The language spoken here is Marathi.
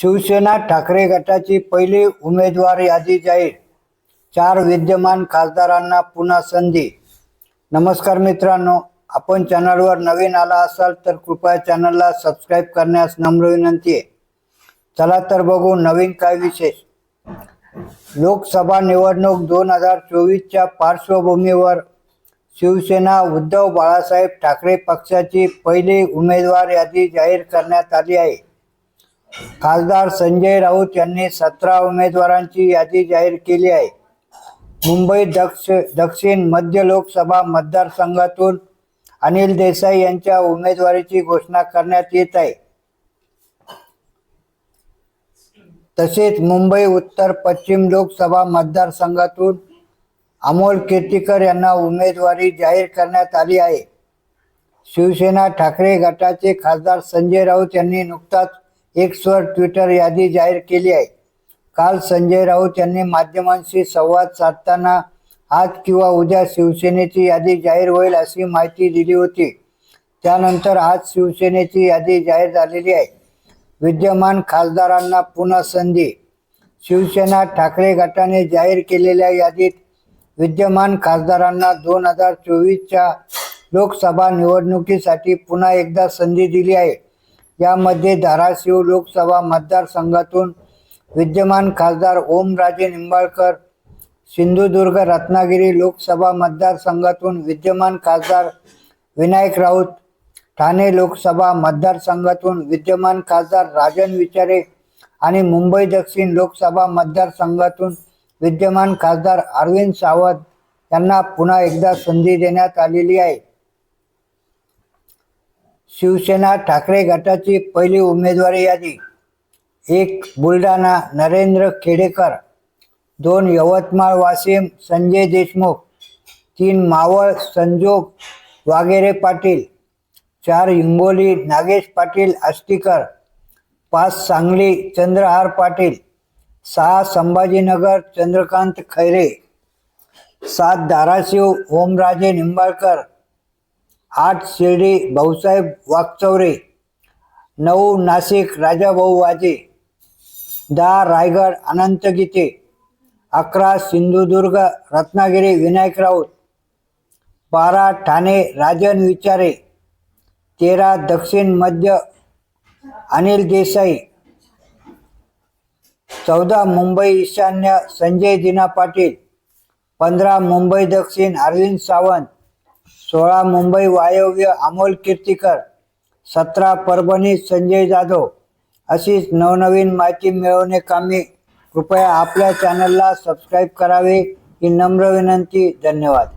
शिवसेना ठाकरे गटाची पहिली उमेदवार यादी जाहीर. चार विद्यमान खासदारांना पुन्हा संधी. नमस्कार मित्रांनो आपण चॅनलवर नवीन आला असाल तर कृपया चॅनलला सबस्क्राईब करण्यास नम्र विनंती आहे. चला तर बघू नवीन काय विशेष. लोकसभा निवडणूक दोन हजार चोवीसच्या पार्श्वभूमीवर शिवसेना उद्धव बाळासाहेब ठाकरे पक्षाची पहिली उमेदवार यादी जाहीर करण्यात आली आहे. खासदार संजय राऊत यांनी सतरा उमेदवारांची यादी जाहीर केली आहे. मुंबई दक्ष दक्षिण मध्य लोकसभा मतदारसंघातून अनिल देसाई यांच्या उमेदवारीची घोषणा करण्यात येत आहे. तसेच मुंबई उत्तर पश्चिम लोकसभा मतदारसंघातून अमोल कीर्तीकर यांना उमेदवारी जाहीर करण्यात आली आहे. शिवसेना ठाकरे गटाचे खासदार संजय राऊत यांनी नुकताच एक्सवर ट्विटर यादी जाहीर केली आहे. काल संजय राऊत यांनी माध्यमांशी संवाद साधताना आज किंवा उद्या शिवसेनेची यादी जाहीर होईल अशी माहिती दिली होती. त्यानंतर आज शिवसेनेची यादी जाहीर झालेली आहे. विद्यमान खासदारांना पुन्हा संधी. शिवसेना ठाकरे गटाने जाहीर केलेल्या यादीत विद्यमान खासदारांना दोन हजार चोवीसच्या लोकसभा निवडणुकीसाठी पुन्हा एकदा संधी दिली आहे. यामध्ये धाराशिव लोकसभा मतदारसंघातून विद्यमान खासदार ओमराजे निंबाळकर सिंधुदुर्ग रत्नागिरी लोकसभा मतदारसंघातून विद्यमान खासदार विनायक राऊत ठाणे लोकसभा मतदारसंघातून विद्यमान खासदार राजन विचारे आणि मुंबई दक्षिण लोकसभा मतदारसंघातून विद्यमान खासदार अरविंद सावंत यांना पुन्हा एकदा संधी देण्यात आलेली आहे. शिवसेना ठाकरे गटाची पहिली उमेदवारी यादी. एक बुलढाणा नरेंद्र खेडेकर दोन यवतमाळ वाशिम संजय देशमुख तीन मावळ संजोग वागेरे पाटील चार हिंगोली नागेश पाटील आष्टीकर पाच सांगली चंद्रहार पाटील सहा संभाजीनगर चंद्रकांत खैरे सात धाराशिव ओमराजे निंबाळकर आठ शिर्डी भाऊसाहेब वागचौरे नऊ नाशिक राजाभाऊ वाजे दहा रायगड अनंत गीते अकरा सिंधुदुर्ग रत्नागिरी विनायक राऊत बारा ठाणे राजन विचारे तेरा दक्षिण मध्य अनिल देसाई चौदा मुंबई ईशान्य संजय दिना पाटील पंधरा मुंबई दक्षिण अरविंद सावंत सोळा मुंबई वायव्य अमोल कीर्तीकर सतरा परभणी संजय जाधव अशीच नवनवीन माहिती मिळवणे कामी. कृपया आपल्या चॅनलला सबस्क्राईब करावे. ही नम्र विनंती. धन्यवाद.